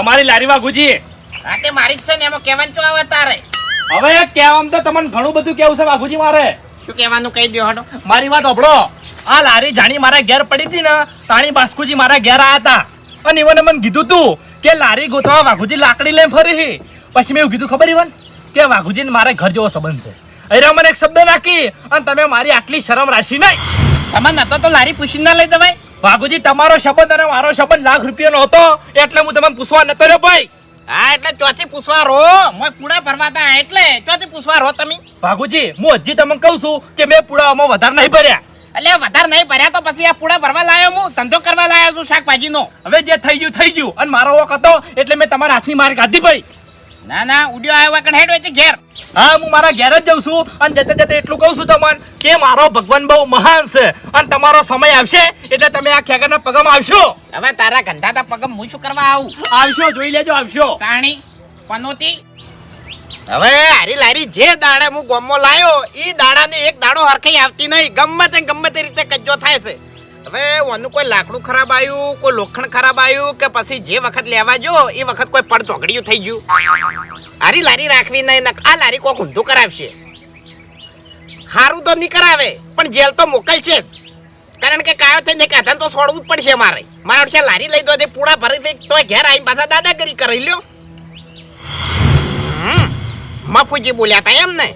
તમારી લારી વાઘુજી હા મારી જ છે ને એમાં કહેવાનું શું આવે તારે? હવે કેવામ તો તમને ઘણું બધું કેવું છે વાઘુજી મારે. શું કહેવાનું કહી દો હટો મારી વાત અભળો આ લારી જાણી મારા ઘેર પડી હતી ને તાણી બાસ્કુજી મારા ઘેર આવ્યા હતા. અને ઇવને મને કીધું તું કે લારી ગોતવા વાઘુજી લાકડી લઈને ફરી પછી મેં એવું કીધું ખબર ઇવન કે વાઘુજી ને મારે ઘર જેવો સંબંધ છે. અરે મને એક શબ્દ નાખી અને તમે મારી આટલી શરમ રાશી નહીં. સંબંધ હતો તો લારી પૂછીને ના લઈ દવાય વાઘુજી તમારો શબ્દ અને મારો શબ્દ લાખ રૂપિયાનો હતો એટલે હું તમને પૂછવા નતો રહ્યો ભાઈ. હા એટલે ચોથી પૂછવા રો. મોય પૂડા ભરવા તા એટલે ચોથી પૂછવા રો તમે. ભાગુજી હું હજી તમને કહું છું કે મેં પુડાવામાં વધારે નહીં ભર્યા. એટલે વધારે નહીં ભર્યા તો પછી આ પૂડા ભરવા લાયો હું? ધંધો કરવા લાયો છું શાકભાજીનો. હવે જે થઈ ગયું થઈ ગયું. અને મારો વખત હતો એટલે મેં તમારા હાથની માર કાઢી ભાઈ. ના ના ઉડ્યો આવ્યો કણ હેડ હોય ઘેર. હા હું મારા ઘેર જ જઉં છું અને જતે જતે એટલું કહું છું તમને કે મારો ભગવાન બહુ મહાન છે અને તમારો સમય આવશે એટલે તમે આ ખેગરના પગમ આવશો. હવે તારા ગંધાતા પગમ હું શું કરવા આવું? આવશો જોઈ લેજો આવશો. તાણી પનોતી. હવે હારી લારી જે દાડે હું ગોમમાં લાયો એ દાડાને એક દાડો હરખાઈ આવતી નહીં. ગમે તે ગમે તે રીતે કજ્જો થાય છે. હવે ઓનું કોઈ લાકડું ખરાબ આવ્યું, કોઈ લોખંડ ખરાબ આવ્યું કે પછી જે વખત લેવા જો, એ વખત કોઈ પડ ચોકડીયું થઈ ગયું? હારી લારી રાખવી નહીં આ લારી કોક ઊંધું કરાવશે. હારું તો નહીં કરાવે, પણ જેલ તો મોકલશે કારણ કે કાયો થઈને કાઢાને તો છોડવું જ પડશે મારે. મારા વચ્ચે લારી લઈ દો તે પૂરા ભરી દે તો ઘેર આવીને પાછા દાદાગીરી કરી લ્યો. મફુજી બોલ્યા હતા એમ ને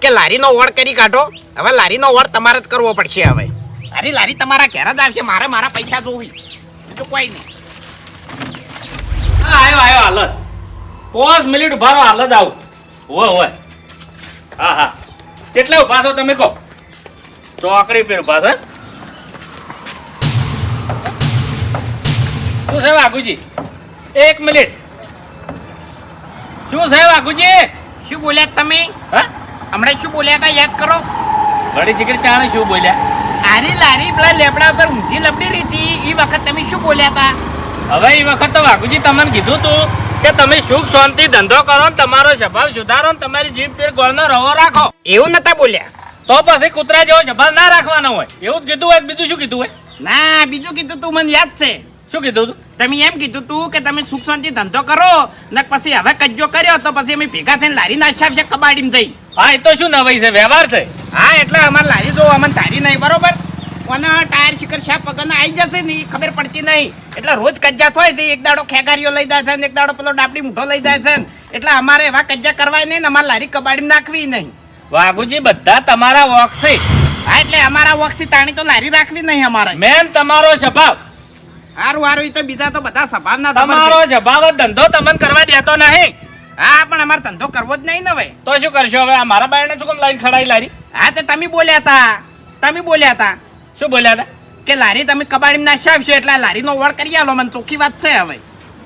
કે લારીનો વડ કરી કાઢો. હવે લારીનો વડ તમારે જ કરવો પડશે હવે. અરે લારી તમારા ઘેર જ આવશે. મારે મારા પૈસા જોવી. તો કોઈ નહીં. હા આવ્યો આવ્યો હાલત. પાંચ મિનિટ ઊભા રહો હાલત આવું. હોય હોય. હા હા. કેટલા ઊભા છો તમે કહો. ચોકડી પર ઊભા છો શું છે વાઘુજી? એક મિનિટ. શું છે વાઘુજી? શું બોલ્યા તમે? હા? હમણાં શું બોલ્યા હતા? યાદ કરો. ઘડી ચીકડી ચાણે શું બોલ્યા? આરી લારી પેલા લેબડા પર ઊંધી લપડી રહી હતી એ વખત તમે શું બોલ્યા હતા હવે એ વખત તો વાઘુજી તમને કીધું તું કે તમે સુખ શાંતિ ધંધો કરો ને તમારો સ્વભાવ સુધારો ને તમારી જીભ પર ગોળનો રવો રાખો. એવું નતા બોલ્યા? તો પછી કૂતરા જેવો સ્વભાવ ના રાખવાનો હોય. એવું જ કીધું હોય બીજું શું કીધું હોય? ના બીજું કીધું તું મને યાદ છે. શું કીધું તું? તમે એમ કીધું તું કે તમે સુખ શાંતિ ધંધો કરો ને પછી હવે કજ્જો કર્યો તો પછી અમે ભેગા થઈને લારી છે કબાડીમાં જઈ. હા એ તો શું નવાઈ છે? વ્યવહાર છે? હા એટલે અમારે લારી જો અમને તારી નહીં બરોબર? કોને ટાયર શિખર શાપ પગને આવી જશે ને એ ખબર પડતી નહીં. એટલે રોજ કજ્જા થાય તે એક દાડો ખેગારીઓ લઈ જાય છે ને એક દાડો પેલો ડાબડી મૂઠો લઈ જાય છે એટલે અમારે એવા કજ્જા કરવાય નહીં ને અમારે લારી કબાડી નાખવી નહીં. વાઘુજી બધા તમારા વોક્ષી છે. હા એટલે અમારા વોક્ષી તાણી તો લારી રાખવી નહીં અમારે. મેન તમારો સ્વભાવ. હારું હારું તો બીજા તો બધા સ્વભાવ ના તમારો સ્વભાવ ધંધો તમને કરવા દેતો નહીં. હા પણ અમારે ધંધો કરવો જ નહીં ને હવે. તો શું કરશો હવે? આ મારા બાયણે શું કેમ લાઈન ખડાઈ લારી? હા તે તમે બોલ્યા હતા. તમે બોલ્યા હતા. શું બોલ્યા હતા? કે લારી તમે કબાડીમાં નાશાવશો એટલે આ લારીનો વળ કરી આલો મને ચોખ્ખી વાત છે હવે.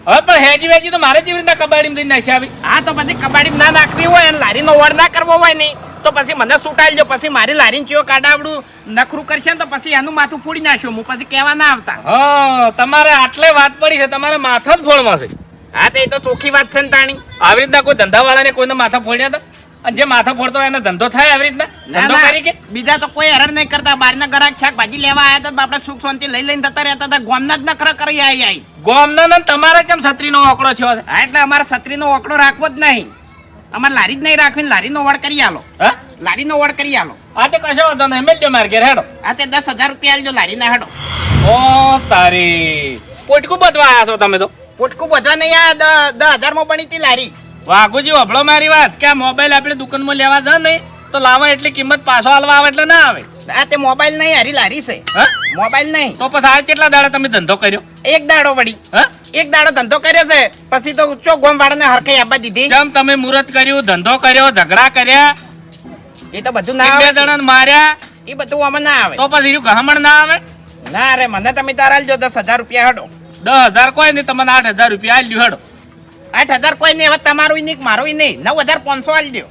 હવે પણ હેજી વેજી તો મારે જેવી રીતના કબાડી નાસી આવી હા તો પછી કબાડી ના નાખવી હોય અને લારીનો વળ ના કરવો હોય નહીં તો પછી મને સુટાડજો પછી મારી લારીને ચિયો કાઢાવડું નખરું કરશે ને તો પછી એનું માથું ફોડી નાખ્યું હું પછી કહેવા ના આવતા? હા તમારે આટલે વાત પડી છે તમારે માથા જ ફોડવા છે. હા તે તો ચોખ્ખી વાત છે ને તાણી. આવી રીતના કોઈ ધંધાવાળાને કોઈને માથા ફોડ્યા હતા? અને જે માથા ફોડતો એનો ધંધો થાય આવી રીતના? ધંધો કરી કે? બીજા તો કોઈ હેરાન નહીં કરતા. બહારના ગરાક શાકભાજી લેવા આવ્યા હતા આપણે સુખ શાંતિ લઈ લઈને જતા રહેતા હતા. ગોમના જ નખરા કરી આવી આવી ગોમના ને તમારે કેમ છત્રીનો ઓકડો થયો એટલે અમારે છત્રીનો ઓકડો રાખવો જ નહીં. અમારે લારી જ નહીં રાખવી ને લારીનો વડ કરી આલો. હા? લારીનો વડ કરી આલો. આ તો કશો વાંધો નહીં. મેલ દો માર ઘેર હેડો. આ તે દસ હજાર રૂપિયા આલજો લારીના હેડો. ઓ તારી. પોટકું બધવા આવ્યા છો તમે તો? પોટકું બધવા નહીં આ દસ હજારમાં બની હતી લારી. વાઘુજી અભળો મારી વાત. કે આ મોબાઈલ આપણે દુકાનમાં લેવા જ નહીં તો લાવા એટલી કિંમત પાછો હાલવા આવે એટલે ના આવે. આ તે મોબાઈલ નહીં હારી લારી છે. હા? મોબાઈલ નહીં. તો પછી આ કેટલા દાડા તમે ધંધો કર્યો? એક દાડો વળી. હા? એક દાડો ધંધો કર્યો છે. પછી તો ચો ગોમ વાળાને હરખાઈ આપવા દીધી? જેમ તમે મુહૂર્ત કર્યું ધંધો કર્યો ઝઘડા કર્યા એ તો બધું ના બે જણાને માર્યા. એ બધું આમાં ના આવે. તો પછી એનું ગહમણ ના આવે? ના અરે મને તમે તારા આલજો દસ હજાર રૂપિયા હડો. દસ હજાર કોઈ નહીં તમને આઠ હજાર રૂપિયા આલ્યું હડો. આઠ હજાર કોઈ નહીં હવે તમારું નહીં મારું નહીં. નવ હજાર પાંચસો આલજો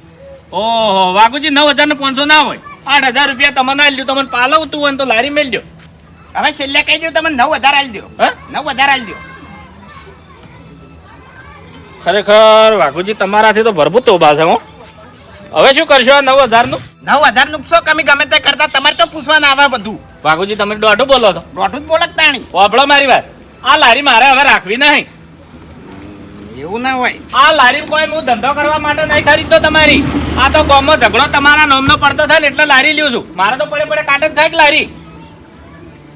ઓહો વાઘુજી નવ હજાર ને પાંચસો ના હોય. આઠ હજાર રૂપિયા તમને આલ્યું તમને પાલવતું હોય તો લારી મેલજો હવે છેલ્લે કહી દઉં તમે નવ હજાર આલી દો. નવ હજાર દો. ખરેખર વાઘુજી તમારાથી તો ભરપૂર તોબા છે હું. હવે શું કરશો આ નવ હજારનું? નવ હજાર નુકસો કમી ગમે તે કરતા? તમારે તો પૂછવા ના આવે બધું. વાઘુજી તમે દોઢું બોલો છો. દોઢું જ બોલક તાણી? વાપડો મારી વાત. આ લારી મારે હવે રાખવી નહીં. એવું ના હોય. આ લારી કોઈ હું ધંધો કરવા માટે નહીં ખરીદતો તમારી. આ તો ગોમો ઝઘડો તમારા નોમનો પડતો થાય એટલે લારી લ્યો છું. મારે તો પડે પડે કાંટે જ ખાય લારી?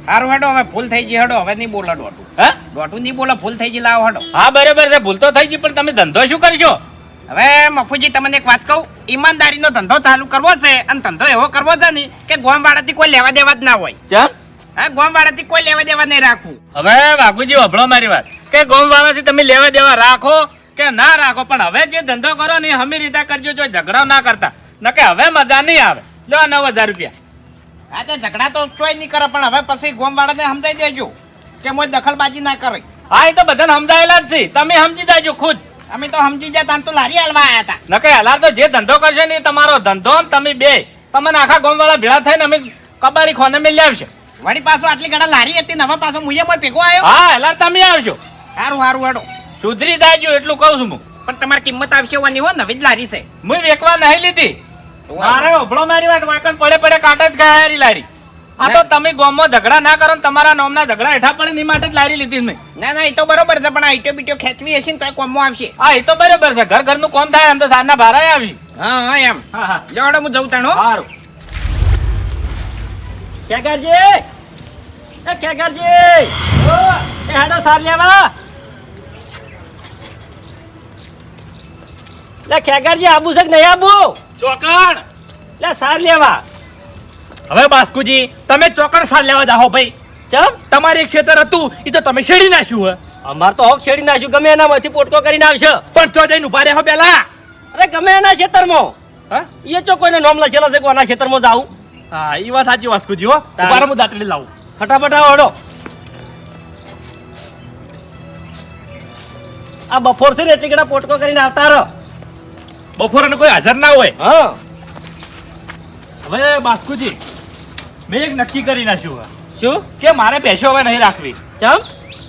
હારું હેડો હવે ફૂલ થઈ ગઈ હેડો હવે નહીં બોલો ડોટું હે? ડોટું નહીં બોલો ફૂલ થઈ ગઈ લાવો હેડો. હા બરાબર છે ભૂલ તો થઈ ગઈ પણ તમે ધંધો શું કરશો? હવે મફુજી તમને એક વાત કહું ઈમાનદારીનો ધંધો ચાલુ કરવો છે અને ધંધો એવો કરવો છે ને કે ગોમવાળાથી કોઈ લેવા દેવા જ ના હોય. ચા હા ગોમવાળાથી કોઈ લેવા દેવા નહીં રાખવું. હવે વાઘુજી વભળો મારી વાત. કે ગોમવાળાથી તમે લેવા દેવા રાખો કે ના રાખો પણ હવે જે ધંધો કરો ને હમી રીતે કરજો જો ઝઘડો ના કરતા. ન કે હવે મજા નહીં આવે. લો નવ હજાર રૂપિયા. હા તે ઝઘડા તો ચોય નહીં કરે પણ હવે પછી ગોમવાળાને સમજાઈ દેજો કે મોય દખલબાજી ના કરે. હા એ તો બધાને સમજાયેલા જ છે. તમે સમજી જાજો ખુદ. અમે તો સમજી ગયા તાન તો લારી હાલવા આવ્યા હતા ન કે હાલાર તો જે ધંધો કરશે ને તમારો ધંધો ને તમે બે. તમને આખા ગોમવાળા ભેળા થઈને અમે કબાડી ખોને મેલી આવશે. વળી પાછો આટલી ગાડા લારી હતી ને હવે પાછો મુયે મોય ભેગો આવ્યો હા હલાર તમે આવશો સારું સારું હેડો. સુધરી જાજો એટલું કહું છું હું. પણ તમારી કિંમત આવશે વાની હો નવી જ લારી છે. હું વેકવા નહીં લીધી. મારે ઓભળો મારી વાત વાંકણ પડે પડે કાટ જ ખાય લારી. આ તો તમે ગોમમાં ઝઘડા ના કરો ને તમારા નોમના ઝઘડા હેઠા પડે ની માટે જ લારી લીધી મેં. ના ના એ તો બરોબર છે પણ આઈટો બીટો ખેંચવી હશે ને તો કોમમાં આવશે. હા એ તો બરોબર છે ઘર ઘરનું કોમ થાય એમ તો સાંજના બારે આવી. હા હા એમ. હા હા. હું જઉં તાણો સારું કેગરજી એ ખેગરજી એ હેડો સાર લેવા. લે ખેગરજી આબુ છે કે નહીં આબુ? ચોકણ! લે સાર લેવા. હવે બાસ્કુજી તમે ચોકણ સાર લેવા જાઓ ભાઈ. ચમ? તમારે એક ક્ષેત્ર હતું એ તો તમે શેડી નાખ્યું હે. અમાર તો હોક છેડી નાખ્યું ગમે એનામાંથી પોટકો કરીને આવશે. પણ ચો જઈને ઊભા હો પેલા. અરે ગમે એના ખેતરમાં. હા? એ ચો કોઈને નોમ લખેલા છે કોના ખેતરમાં જાવું હા એ વાત સાચી વાસ્કુજી હો. ઊભા હું દાંતડી લાવું. ફટાફટ આવો હડો. આ બપોર છે ને એટલી પોટકો કરીને આવતા રહો. બપોરે કોઈ હાજર ના હોય. હા. હવે બાસ્કુજી મેં એક નક્કી કરી નાખ્યું શું? કે મારે ભેંસો હવે નહીં રાખવી. ચમ?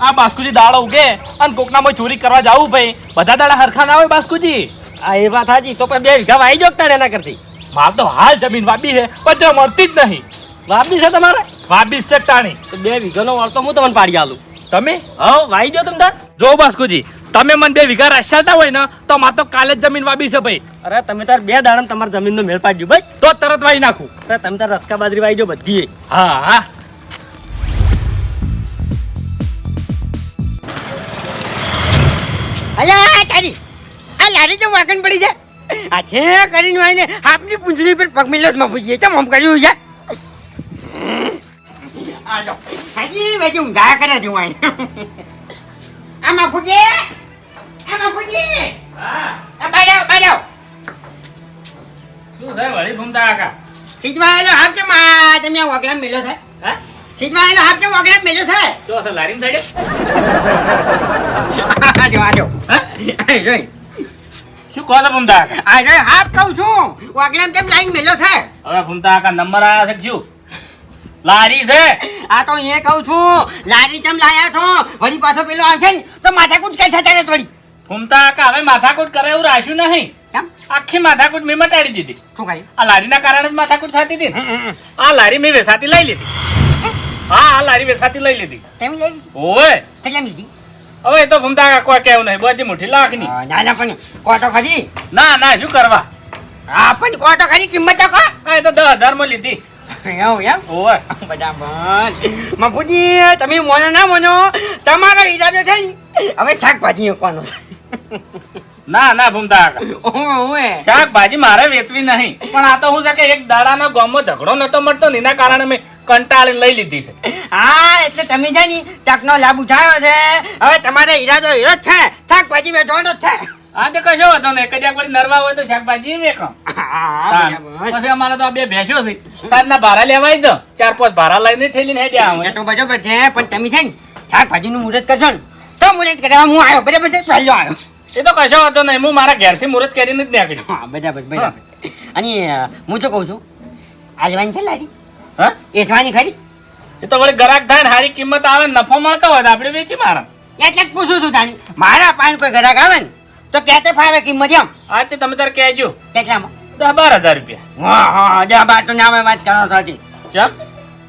આ બાસ્કુજી દાડો ઉગે અને કોકનામાં ચોરી કરવા જાવું ભાઈ. બધા દાડા હરખા ના હોય બાસ્કુજી. આ એ વાત હાજી તો પણ બે વીઘા વાઈ જોગતા એના કરતી? માર તો હાલ જમીન વાબી છે પણ જો મળતી જ નહીં. વાપી છે તમારે? વાબી છે ટાણી. તો બે વીઘાનો વાળ તો હું તમને પાડી આલું. તમે? હા વાઈ જો તમે જો બાસ્કુજી તમે મને બે વીઘા રસ્યાતા હોય ને તો મારે તો કાલે જ જમીન વાબી છે ભાઈ. અરે તમે તાર બે દાડા તમારા જમીનનો મેળ પાડ્યું બસ. તો તરત વાઈ નાખું. અરે તમે તાર રસકા બાજરી વાઈ જો બધી હા હા. અલ્યા તારી. આ લારી તો વાગન પડી છે. આ છે કરીને હોય ને આપની પૂંછડી પર પગ મિલો માં પૂછીએ. ચમ આમ કર્યું છે? આજો હાજી વેજી ઊંઘા કરે છું હોય આમાં પૂછે છે વળી ઘૂમતા ખીચવા આવેલો હાફ છે માં તમે આ વાગડા મેલો થાય? હા? ખીચવા આવેલો હાફ છે વાગડા મેલો થાય? શું છે લારીમ સાઈડે. આજો આજો હા? જોઈ. શું કહો છો ભૂમતા? હાફ કહું છું. વાગડા કેમ લાઈન મેલો થાય? હવે ભૂમતા આકા નંબર આવ્યા છે શું? લારી છે. આ તો એ કહું છું લારી ચમ લાયા છો? વળી પાછો પેલો આવશે તો માથાકૂટ કે થતા રે થોડી ભૂમતા આકા હવે માથાકૂટ કરે એવું રાખ્યું નહીં? કેમ આખી માથાકૂટ મેં મટાડી દીધી. શું કર્યું? આ લારીના કારણે જ માથાકૂટ થતી હતી ને. આ લારી મેં વેસાતી લઈ લીધી. હા? આ લારી વેસાતી લઈ લીધી. તમે લઈ ઓય કેટલા મીધી હવે એ તો ભૂમતા કેવું નહીં બધી મુઠ્ઠી લાખની ના ના પણ કહો ખરી? ના ના શું કરવા? હા પણ કહો તો ખરી કિંમત તો કહો એ તો દસ હજારમાં લીધી તમે મોનો ના મોનો તમારો ઈરાદો છે ને? હવે શાકભાજી મૂકવાનો છે. ના ના ભૂમતા. શાકભાજી મારે વેચવી નહીં. પણ આ તો હું છે કે એક દાડાનો ગામમાં ઝઘડો નતો મળતો ને એના કારણે મેં કંટાળી લઈ લીધી છે. હા એટલે તમે છે ને તકનો લાભ ઉઠાયો છે. હવે તમારે ઈરાદો હીરો છે. શાકભાજી વેચવાનો છે. હા તો કશો હતો ને કદાચ વળી નરવા હોય તો શાકભાજી વેખો પછી અમારે તો આ બે ભેંસો છે. સાંજના ભારા લેવાય દો ચાર પાંચ ભારા લઈને થેલીને હેડ્યા આવે તો બરોબર છે પણ તમે છે ને શાકભાજીનું મુહૂર્ત કરશો ને. તો મુહૂર્ત કરવા હું આવ્યો. બરાબર છે? પહેલો આવ્યો. એ તો કશો હતો નહીં. હું મારા ઘેરથી મુહૂર્ત કરીને જ નીકળ્યો. હા બરાબર બરાબર. અને હું જો કહું છું? આજવાની છે લારી? હા? વેચવાની ખરી? એ તો વળી ગરાક થાય ને સારી કિંમત આવે ને નફો મળતો હોય તો આપણે વેચી મારા. એટલે પૂછું છું તાણી. મારા પાન કોઈ ગ્રાહક આવે ને તો ક્યાં તે ફાવે કિંમત એમ? આ તે તમે તારે કહેજો. કેટલામાં? દસ બાર હજાર રૂપિયા. હા હા દસ બાર તો નામે વાત કરો હતી. ચમ?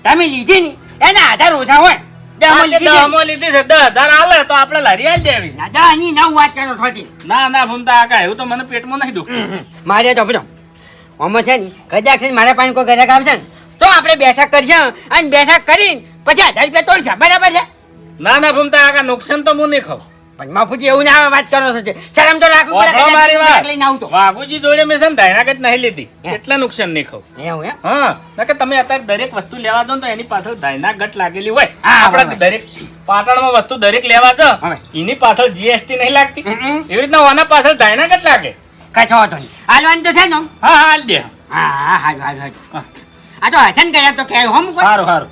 તમે લીધી ને એના આધાર ઓછા હોય. દહમાં લીધી છે. દહમાં લીધી છે. દસ આલે તો આપણે લારી આલી દેવી. ના દહની નવ વાત કરો થોડી. ના ના ભૂમતા આકા એવું તો મને પેટમાં નહીં દુખતું. મારે તો આમાં છે ને કદાચ છે મારા પાસે કોઈ ગ્રાહક આવશે ને તો આપણે બેઠક કરશું અને બેઠક કરી પછી હજાર રૂપિયા તોડશે. બરાબર છે? ના ના ભૂમતા કાકા નુકસાન તો હું નહીં ખાવ પણ માફુજી એવું ના વાત કરો છો શરમ તો રાખવું પડે વાપરો કદાચ મારી વાત. લઈને આવું વાઘુજી જોડે મેં છે ને ધાયણાગઢ નહીં લીધી. હે. નુકસાન નહીં ખાવ. એવું એમ? હા નકર તમે અત્યારે દરેક વસ્તુ લેવા જાઓ તો એની પાછળ ધાયના લાગેલી હોય. આપણે દરેક પાટણમાં વસ્તુ દરેક લેવા જાઓ એની પાછળ જીએસટી નહીં લાગતી. એવી રીતના ઓના પાછળ ધાયના ગટ લાગે. કશો વાંધો નહીં. હાલવાનું તો છે ને હા હા હાલ દે. હા હા હાલ હાલ હાલ આ તો હસન કર્યા તો કે હમ કોઈ સારું સારું.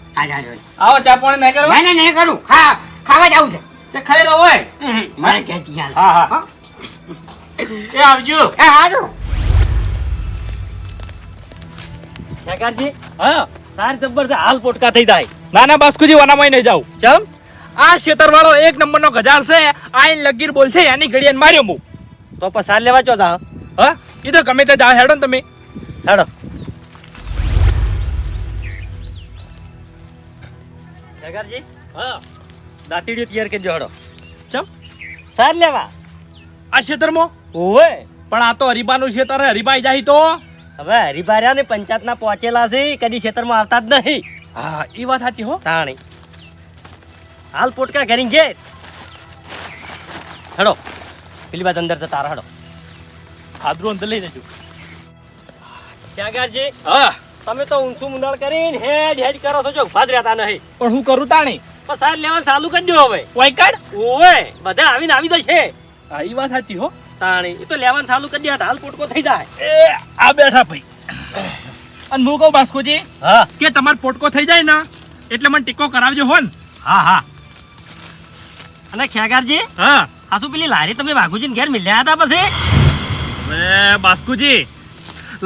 આવો ચા પાણી નહીં કરવા ના ના નહીં કરું. ખા ખાવા જવું છે. તે ખાઈ રહ્યો હોય મારે કહેતી હાલ. હા હા? એ આવજો. એ હારું ખેગારજી હા. સારી જબ્બર છે. હાલ પોટકા થઈ જાય. ના ના બાસ્કુજી વાનામાં નહીં જાઉં. ચમ? આ શેતર વાળો એક નંબર નો ગજાર છે આઈન લગીર બોલ છે. એની ઘડિયાને માર્યો હું તો પછી સાર લેવા ચો જા હા? એ તો ગમે તે જાવ હેડો ને તમે. હેડો. ખેગારજી હા. તૈયાર કરજો. હેડો. સાર લેવા. આ ક્ષેત્રમાં ઓવે. પણ આ તો હરિભાનું ક્ષેત્ર હરિભાઈ જાય તો? હવે ને પંચાયત ના પહોંચેલા છે કદી ખેતરમાં આવતા જ નહીં. હા એ વાત સાચી હો. તાણી. હાલ પોટકા ઘરી ઘેર. હેડો. પેલી બાદ અંદર જતા હડો. આદરું અંદર લઈ જજો. ખેગારજી હા. તમે તો ઊંચું મુંડાળ કરીને હેડ હેડ કરો છો જો જ રહેતા નહીં. પણ હું કરું તાણી? પણ સાર લેવાનું ચાલુ કરી દો હવે. વાય કાઢ ઓવે બધા આવીને આવી જશે. હા એ વાત સાચી હો. તાણી એ તો લેવાનું ચાલુ કરી દે હાલ પોટકો થઈ જાય. એ આ બેઠા ભાઈ. અને હું કહું બાસ્કુજી હા. કે તમારો પોટકો થઈ જાય ને એટલે મને ટીકો કરાવજો હો ને હા હા. અને ખેગારજી હા. આ શું પેલી લારી તમે વાઘુજીને ઘેર મિલ્યા હતા પછી? એ બાસ્કુજી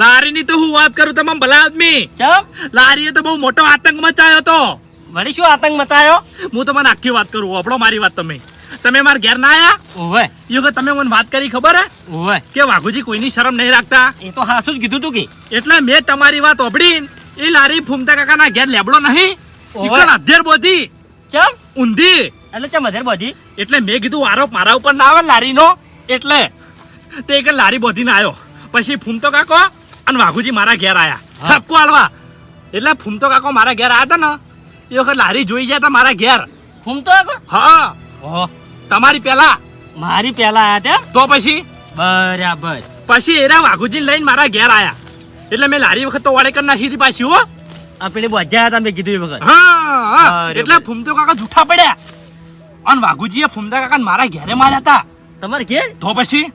લારીની તો હું વાત કરું તમામ ભલા આદમી. ચમ? લારીએ તો બહુ મોટો આતંક મચાયો હતો વળી શું આતંક મચાયો? હું તમને આખી વાત કરું આપણો મારી વાત તમે. તમે મારા ઘેર ના આયા? ઓવે. યુ કે તમે મને વાત કરી ખબર હે? ઓવે. કે વાઘુજી કોઈની શરમ નહીં રાખતા? એ તો હાસું જ કીધું તું કે. એટલે મેં તમારી વાત ઓભળી એ લારી ફૂમતા કાકાના ઘેર લેબડો નહીં. ઓવે. અધેર બોધી? ચમ? ઊંધી. એટલે ચમ અધેર બોધી? એટલે મેં કીધું આરોપ મારા ઉપર ના આવે લારીનો. એટલે તે એક લારી બોધીને આવ્યો પછી ફૂમતો કાકો અને વાઘુજી મારા ઘેર આયા. ઠપકો હાલવા એટલે ફૂમતો કાકો મારા ઘેર આવ્યા હતા ને એ વખત લારી જોઈ ગયા હતા મારા ઘેર. ફૂમતો આગો હા. ઓહો. તમારી પેલા. મારી પેલા આયા ત્યાં તો પછી? બરાબર. પછી એરા વાઘુજી લઈને મારા ઘેર આયા. એટલે મેં લારી વખત તો વાડે કરી નાખી હતી પાછી હો. આપણે બધા હતા મેં કીધું એ વખત. હા હા. એટલે. ફૂમતો કાકા જૂઠા પડ્યા. અને વાઘુજીએ ફૂમતા કાકા મારા ઘેરે માર્યા હતા તમારે ઘેર? તો પછી?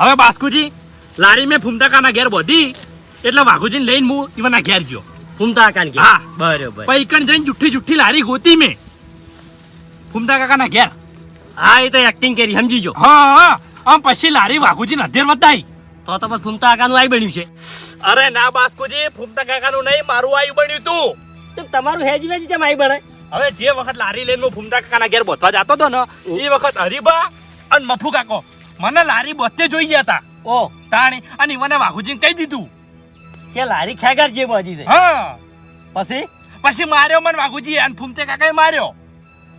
હવે બાસ્કુજી લારી મેં ફૂમતા કાના ઘેર બોધી. એટલે વાઘુજીને લઈને હું ઈવના ઘેર ગયો. ફૂમતા કાકા ઘેર. હા. બરાબર. પૈકણ જઈને જુઠ્ઠી જુઠ્ઠી લારી ગોતી મેં. ફૂમતા કાકાના ઘેર. હા એ તો એક્ટિંગ કરી સમજી જો હા હા. આમ પછી લારી વાઘુજી નધેર વધાઈ. તો તો બસ ફૂમતા કાનું આઈ બન્યું છે. અરે ના બાસ્કુજી ફૂમતા કાકાનું નહીં મારું આવી બન્યું તું. તમારું હેજ વેજ કેમ આઈ બને? હવે જે વખત લારી લઈને ફૂમતા ફૂમતા કાકાના ઘેર બોધવા જતો હતો ને એ વખત હરીબા અને મફુ કાકો મને લારી બોતે જોઈ ગયા હતા. ઓ. તાણી અને મને વાઘુજીને કહી દીધું. કે લારી ખેગાર જે બોધી છે. હા. પછી? પછી માર્યો મને વાઘુજી અને ફૂમતે કાકાએ માર્યો.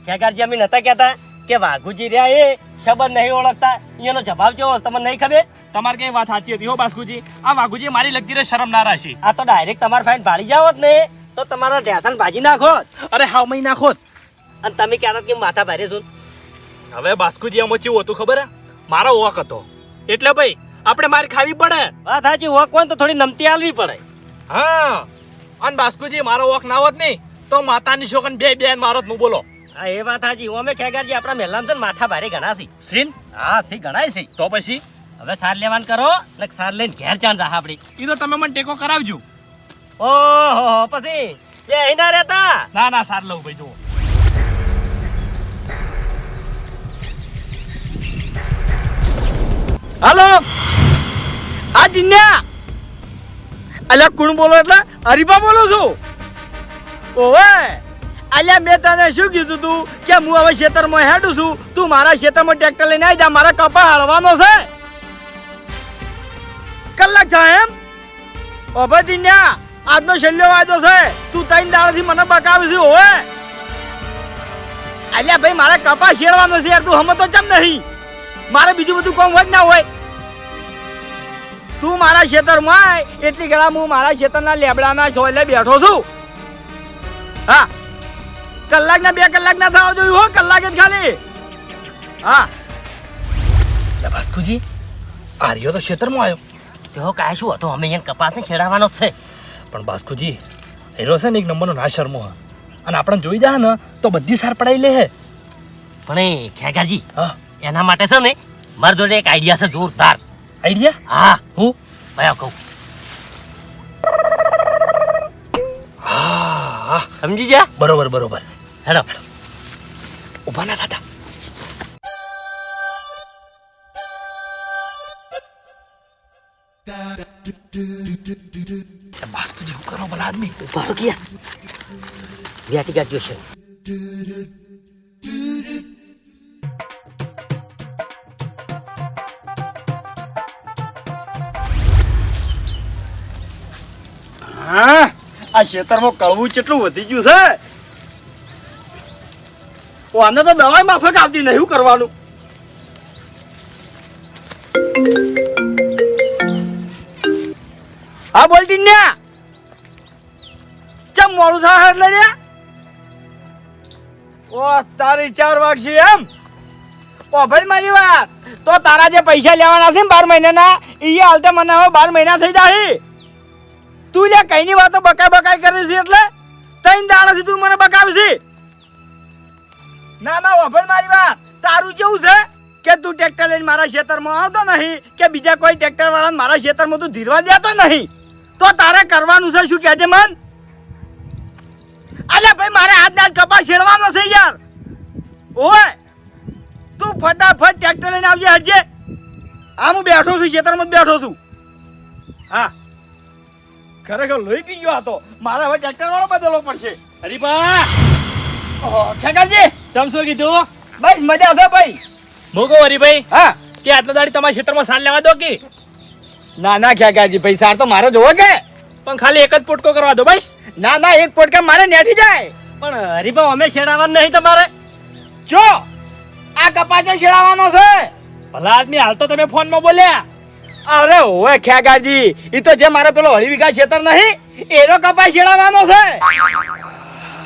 ખેગારજી અમે નતા કહેતા કે વાઘુજી રહ્યા એ શબ્દ નહીં ઓળખતા. એનો જવાબ કેવો તમને નહીં ખબર? તમારે કઈ વાત સાચી હતી હો બાસ્કુજી આ વાઘુજી મારી લગતી શરમ ના રાશી આ તો ડાયરેક્ટ તમારા ફાઈન ભાળી જાવ ને. તો તમારા ઢેસણ ભાજી નાખો અરે હાવ મહી નાખો અને તમે કહેતા કે માથા ભારે છું. હવે બાસ્કુજી એમાં ચેવું હતું ખબર મારો ઓક હતો. એટલે ભાઈ આપણે મારી ખાવી પડે. વાત સાચી હોક હોય તો થોડી નમતી આલવી પડે. હા. અને બાસ્કુજી મારો વોક ના હોત નહીં તો માતાની છોકન બે બેન મારો હું બોલો. હા એ વાત સાચી. અમે ખેગારજી આપણા મહેલામ છે માથા ભારે ઘણા છે. સીન? હા સી ગણાય છે. તો પછી? હવે સાર લેવાન કરો ને સાર લઈને ઘેર ચાંદ રાહ આપડી. એ તો તમે મને ટેકો કરાવજો. ઓહો પછી? એ અહીં ના રહેતા? ના ના સાર લઉં ભાઈ જુઓ. હાલો. દિન્યા અલ્યા, કોણ બોલો એટલે? હરીફા બોલું છું. ઓવે! અલ્યા, મેં તને શું કીધું તું? કે હું હવે ખેતરમાં હેડું છું. તું મારા ખેતરમાં ટ્રેક્ટર લઈને આવી જા. મારા કપા હળવાનો છે. કલાક થાય એમ? ઓભે દિન્યા, આજનો છેલ્લો વાયદો છે. તું ત્રણ દાડાથી મને બકાવીશું ઓવે! અલ્યા, ભાઈ, મારે કપા શેડવાનો છે યાર. તું હમતો ચમ નહીં? મારે બીજું બધું કોમ હોય જ ના હોય? તું મારા આય એટલી ઘણા હું મારા ખેતરના લેબડાના સોયલે બેઠો છું. હા કલાકના બે કલાકના થવા જોયું હો કલાક જ ખાલી. હા. ભાસ્કુજી આર્યો તો ક્ષેત્રમાં આવ્યો. તેઓ કાંઈ શું હતો? અમે અહીંયા કપાસને છેડાવવાનો જ છે. પણ બાસ્કુજી હીરો છે ને એક નંબરનો ના શર્મો હે. અને આપણને જોઈ જાય ને તો બધી સાર પડાવી લે હે. પણ એ ખેગાજી હા. એના માટે છે ને મારા જોડે એક આઈડિયા છે જોરદાર. આઈડિયા? હા. હું? ભયા કહું. હા. સમજી જા બરોબર બરોબર. હેડો. ઊભા ના થતા. બાસ્તુ જેવું કરો ભલા આદમી? ઊભા ગયા. વ્યાટી ગાજો હા, આ ખેતરમાં કળવું કેટલું વધી ગયું છે? આને તો દવાઈ માફક આવતી નહીં કરવાનું? હા, બોલ ટીન્યા. ચમ મોડું થાય એટલે રે? ઓ, તારી ચાર વાગશે એમ. ઓ, ભાઈ, મારી વાત. તો તારા જે પૈસા લેવાના છે ને બાર મહિનાના એ હાલતે મને હવે બાર મહિના થઈ જાય તું લે કઈની વાતો બકાય બકાય કરે છે એટલે? તૈન દાડાથી તું મને બકાવે ના ના ઓફર મારી વાત. તારું કેવું છે કે તું ટ્રેક્ટર લઈને મારા ખેતરમાં આવતો નહીં કે બીજા કોઈ ટ્રેક્ટર વાળા મારા ખેતરમાં તું ધીરવા દેતો નહીં. તો તારે કરવાનું છે, શું કહેજે મન? અલે ભાઈ, મારે હાથ આજ કપાસ છેડવાનો છે યાર. ઓય તું ફટાફટ ટ્રેક્ટર લઈને આવજે હટજે આ હું બેઠો છું, ખેતરમાં બેઠો છું. હા. ખરેખર લોહી પી ગયો હતો. મારે હવે ટ્રેક્ટર વાળો બદલવો પડશે. હરીબા ઠેકરજી ઠેકાજી ચમ શું કીધું? બસ મજા છે ભાઈ. મોગો હરીભાઈ. હા. કે આટલો દાડી તમારા ક્ષેત્રમાં સાર લેવા દો કે? ના ના ખ્યાકાજી ભાઈ સાર તો મારે જોવો કે. પણ ખાલી એક જ પોટકો કરવા દો બસ. ના ના એક પોટકા મારે નેઠી જાય. પણ હરીભાઈ અમે શેડાવા નહીં તમારે. જો આ કપાચો શેડાવાનો છે. ભલા આદમી હાલ તો તમે ફોનમાં બોલ્યા. અરે ઓવે ખ્યાકાજી ઈ તો જે મારે પેલો હળી વિકાસ ખેતર નહીં એનો કપાઈ શેડાવવાનો છે.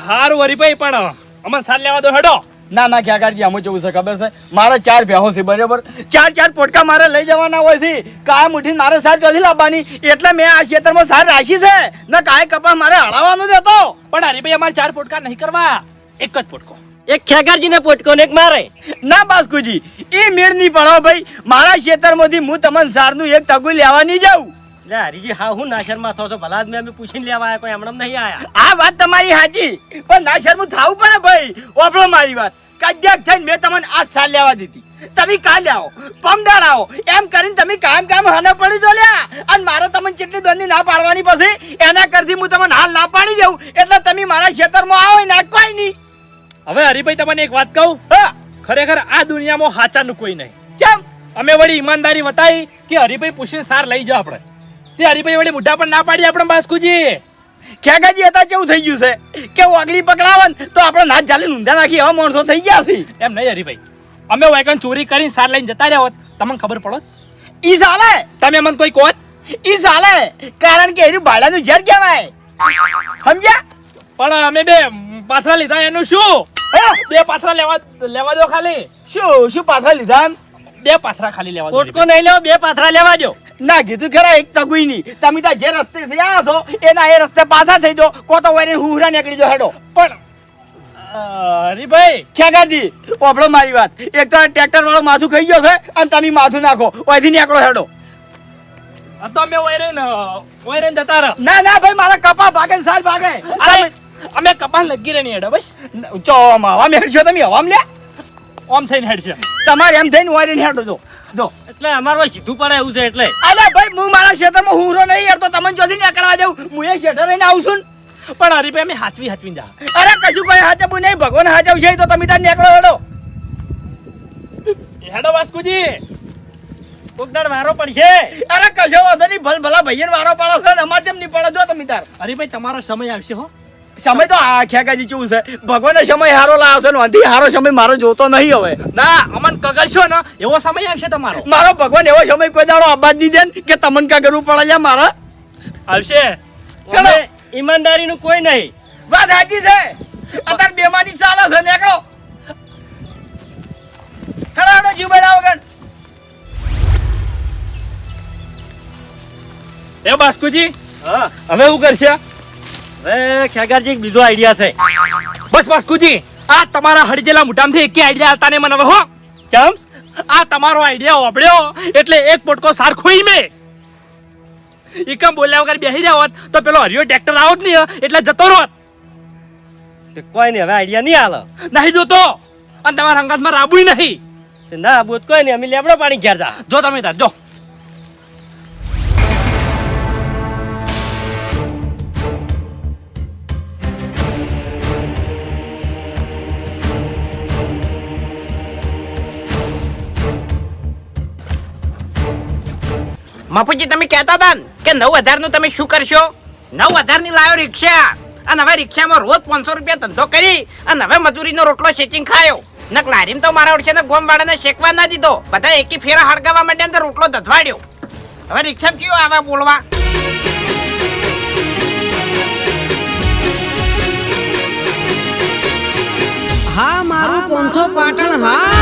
હારું હરીભાઈ પણ અમાર સાર લેવા દો હેડો. ના ના ખ્યાકાજી આમાં કેવું છે ખબર છે? મારે ચાર ભેહો છે બરાબર? ચાર ચાર પોટકા મારે લઈ જવાના હોય છે. કાયમ ઉઠીને મારે સાર ચોથી લાવવાની એટલે મેં આ ખેતરમાં સાર રાખી છે. ને કાય કપાસ મારે હળાવવાનો જ હતો. પણ હરીભાઈ અમારે ચાર પોટકા નહીં કરવા. એક જ પોટકો. એક ખેગારજીને પોટકો ને એક મારે. ના બાસ્કુજી એ મેળ નહીં પડો ભાઈ. મારા ખેતરમાંથી હું તમને સારનું એક તગુ લેવા નહીં જાઉં. લે હરીજી હા હું નાશરમાં થો તો ભલા મેં અમે પૂછીને લેવા આવ્યા કોઈ હમણાં નહીં આયા. આ વાત તમારી સાચી પણ ના શરમું થાવું પડે ભાઈ. ઓપડો મારી વાત. કદ્યાક થઈને મેં તમને આજ સાલ લેવા દીધી. તમે કાલ આવો પમદાર આવો. એમ કરીને તમે કામ કામ હને પડી જો લ્યા. અને મારે તમને જેટલી દંડી ના પાડવાની પછી એના કરતી હું તમને હાલ ના પાડી દઉં એટલે તમે મારા ખેતરમાં આવો ના કોઈ નહીં. હવે હરીભાઈ તમને એક વાત કહું? ખરેખર આ દુનિયામાં હાચાનું કોઈ નહીં. ચમ. અમે વળી ઈમાનદારી બતાવી કે હરીભાઈ પૂછીને સાર લઈ જાઓ આપણે. તે હરિભાઈ વળી મુઢા પણ ના પાડી આપણે બાસ્કુજી. ખેગાજી હતા કેવું થઈ ગયું છે? કે વાગડી પકડાવન? તો આપણે નાચ ચાલી ઊંધા નાખી એવા માણસો થઈ ગયા છે. એમ નહીં હરીભાઈ. અમે વાયકન ચોરી કરીને સાર લઈને જતા રહ્યા હોત. તમને ખબર પડો ઈ ચાલે તમે મને કોઈ કહો ઈ ચાલે કારણ કે એનું ભાડાનું ઝેર કહેવાય. સમજ્યા? પણ અમે બે પાથરા લીધા એનું શું? બે પાથરા લેવા લેવા દો ખાલી. શું? શું પાથરા લીધા બે પાથરા ખાલી લેવા દો પોટકો નહીં લેવો બે પાથરા લેવા દો. ના કીધું ખરા એક તગુઈ નહીં તમે ત્યાં જે રસ્તે થી આવ્યા છો એના એ રસ્તે પાછા થઈ દો કોતો તો વળી હુહરા નીકળી જો હેડો. પણ અ, હરીભાઈ. ખેગાજી પોપડો મારી વાત. એક તો ટ્રેક્ટર વાળો માથું ખાઈ ગયો છે અને તમે માથું નાખો. ઓયથી નીકળો હેડો. તો મેં ઓયરેન ઓયરેન જતા રહો. ના ના ભાઈ મારા કપા ભાગે સાલ ભાગે. અરે અમે કપાલ લગી રહી હેડો બસ. ચો હવા હેડશો તમે હવામ લે. ઓમ થઈને હેડશે. તમારે એમ થઈને વારીને હેડો જો. જો. એટલે અમારો સીધું પડે એવું છે એટલે. અરે ભાઈ હું મારા ક્ષેત્રમાં હુરો નહીં હેડતો તો તમને જોથી નીકળવા દઉં. હું એ ક્ષેત્ર રહીને આવું છું ને. પણ હરીભાઈ અમે હાચવી હાચવી જા. અરે કશું કોઈ હાચવું નહીં ભગવાન હાચવશે તો તમે ત્યાં નીકળો હેડો. હેડો વાસ્કુજી. કોકદાડ વારો પડશે. અરે કશો વાંધો નહીં ભલ ભલા ભાઈયન વારો પડો છે ને અમારે જેમ નહીં પડે જો તમે તાર. હરીભાઈ તમારો સમય આવશે હો. સમય તો આખ્યા કાજી કેવું છે. ભગવાન સમય હારો લાવશે ને આથી હારો સમય મારો જોતો નહીં હવે. ના અમન કગરશો ને એવો સમય આવશે તમારો. મારો ભગવાન એવો સમય કોઈ દાડો આબાદ નહીં ને કે તમને કા કરવું પડે છે મારા. આવશે. ઈમાનદારી નું કોઈ નહીં. વાત સાચી છે. અત્યારે બેમાની ચાલે છે નીકળો. ખડા ખડા જીવ બધા વગર એ બાસ્કુજી હા. હવે શું કરશે? હવે ખેગારજી એક બીજો આઈડિયા છે. બસ બાસ્કુજી આ તમારા હળજેલા મોઢામાંથી એકે આઈડિયા આવતા નહીં મને હવે હો. ચમ? આ તમારો આઈડિયા ઓબળ્યો એટલે એક પોટકો સાર ખોઈ મે. એકમ બોલ્યા વગર બેહી રહ્યા હોત? તો પેલો હરિયો ટ્રેક્ટર આવત નહીં એટલે જતો રોત. તે કોઈ નહીં હવે આઈડિયા નહીં હાલો નહીં જોતો. અને તમારા હંગાતમાં રાબુય નહીં. ના બોત કોઈ નહીં અમે લેબડો પાણી ઘેર જા. જો તમે તાર જો. મફુજી, તમે કહેતા હતા કે નવ હજારનું તમે શું કરશો? નવ હજારની લાયો રિક્ષા. અને હવે રિક્ષામાં રોજ પાંચસો રૂપિયા ધંધો કરી અને હવે મજૂરીનો રોટલો શેકિંગ ખાયો. નક લારીમ તો મારા ઓળશે ને ગોમ વાળાને શેકવા ના દીધો. બધા એકી ફેરા હળગાવા માંડ્યા ને રોટલો ધધવાડ્યો હવે રિક્ષામાં કયો આવા બોલવા? હા, મારું પાટણ, હા.